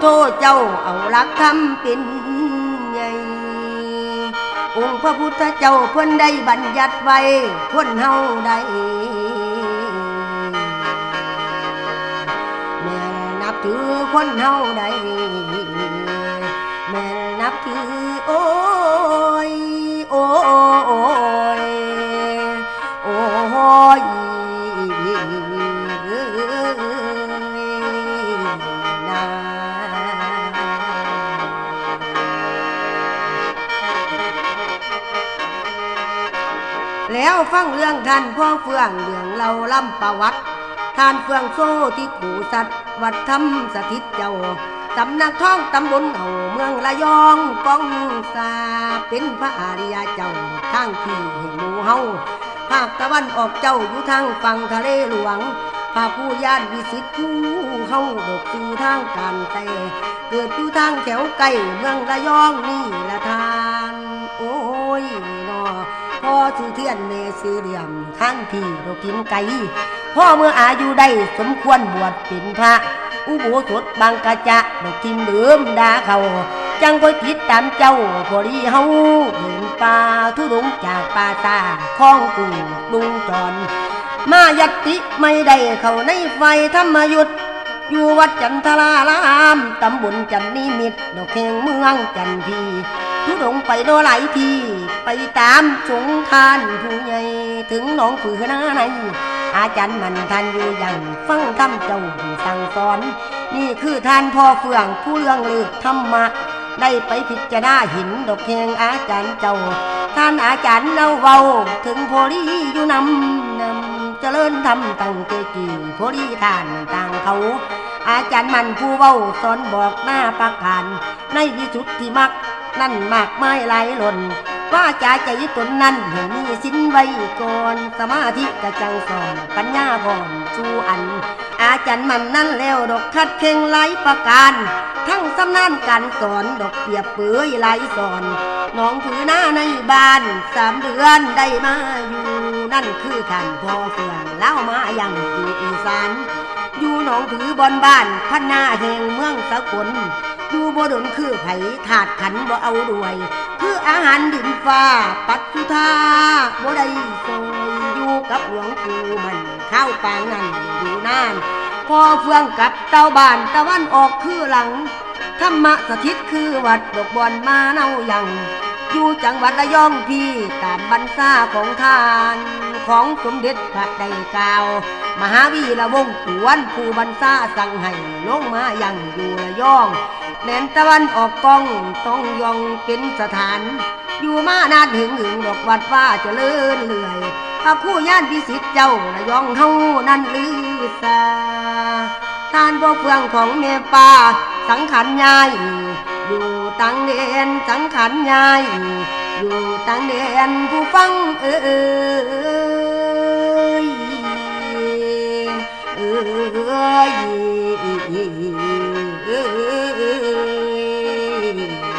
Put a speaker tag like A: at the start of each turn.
A: โทษเจ้าเอารักทำเป็นใหญ่องค์พระพุทธเจ้าเพิ่นได้บัญญัติไว้คนเฮาได้แม่นับถือคนเฮาได้แม่นับถือโอ้ยโอ้ แล้วฟังเรื่องท่านพ่อเฟื่องเรื่องเราล่ำประวัติท่านเฟื่องโซ่ที่ขู่สัตว์วัดธรรมสถิตเจ้าสำนักท่องตำบลเอาเมืองระยองป้องสาเป็นพระอาริยเจ้าทางที่ให้หมูเฮาภาคตะวันออกเจ้าอยู่ทางฝั่งทะเลหลวงพาผู้ญาติวิสิตผู้เฮาดกสู่ทางการแต่เกิดอยู่ทางแถวไกลเมืองระยองนี่ละทา พ่อชื่อเทียนเมซื้อเหลี่ยมทั้งที่เรากินไก่พ่อเมื่ออายุได้สมควรบวชเป็นพระ อุโบสถบางกะจะดอกทิมเดิมดาเขา จังค่อยติดตามเจ้าพอดีเฮาเดินป่าทุดงจากป่าตาคลองกุ่งดุงจรมายัตติไม่ได้เข้าในไฟธรรมยุทธอยู่วัดจันทราราม ตำบลจันนิมิตรดอกแห่งเมืองจันที ทุดงไปโดหลายทีไปตามสงทานผู้ใหญ่ถึงหนองผือหน้าในอาจารย์มันท่านอยู่อย่างฟังคำเจ้าสั่งสอน นี่คือท่านพ่อเฟื่องผู้เรื่องลือธรรมะ ได้ไปพิจารณาหินดอกแหงอาจารย์เจ้า ท่านอาจารย์เล่าเบาถึงโพลีอยู่นำนำเจริญธรรมตั้งเกจีโพลีทานต่างเขาอาจารย์มันผู้เว้าสอนบอกหน้าประการในวิสุทธิมัก นั่นมากไม้หลายหล่นว่าจาใจตนนั้นเห็นมีสินไว้ก่อนสมาธิกระจังสอนปัญญาบ่อนสู่อัน อาจารย์มันนั่นแล้วดอกคัดเข่งไหลประการ ทั้งสำนานการสอนดอกเปียบเปื่อยหลสอนน้องผือหน้าในบ้านสามเดือนได้มาอยู่นั่นคือท่านพอเฟื่องเล่ามายังอยู่อีสานอยู่หนองผือบอนบ้านพันนาแห่งเมืองสกล อยู่บ่ดนคือไผถาดขันบ่เอาด้วย คืออาหารดินฟ้า ปัจจุธาบ่ได้ซอยอยู่กับหลวงปู่มันข้าวปางนั่นอยู่นานพอเฟืองกับเต้าบ้านตะวันออกคือหลังธรรมะสถิตคือวัดดอกบอนมาเนายังอยู่จังหวัดระยองพี่ตามบรรษาของทาน ของสมเด็จพระได้กล่าว มหาวีระวงศ์ตวนผู้บรรษาสั่งให้ลงมายังอยู่ระยองแดนตะวันออกกองต้องยองเป็นสถาน อยู่มานานถึงหึงดอกวัดว่าจะเลื่อนเลื่อยพระคู่ย่านพิสิทธิ์เจ้าระยองเฮานั่นลือซาท่านพ่อเฟืองของเมป่าสังขันยายอยู่ตังเดนสังขันยายอยู่ตังเดนผู้ฟังเออ baby.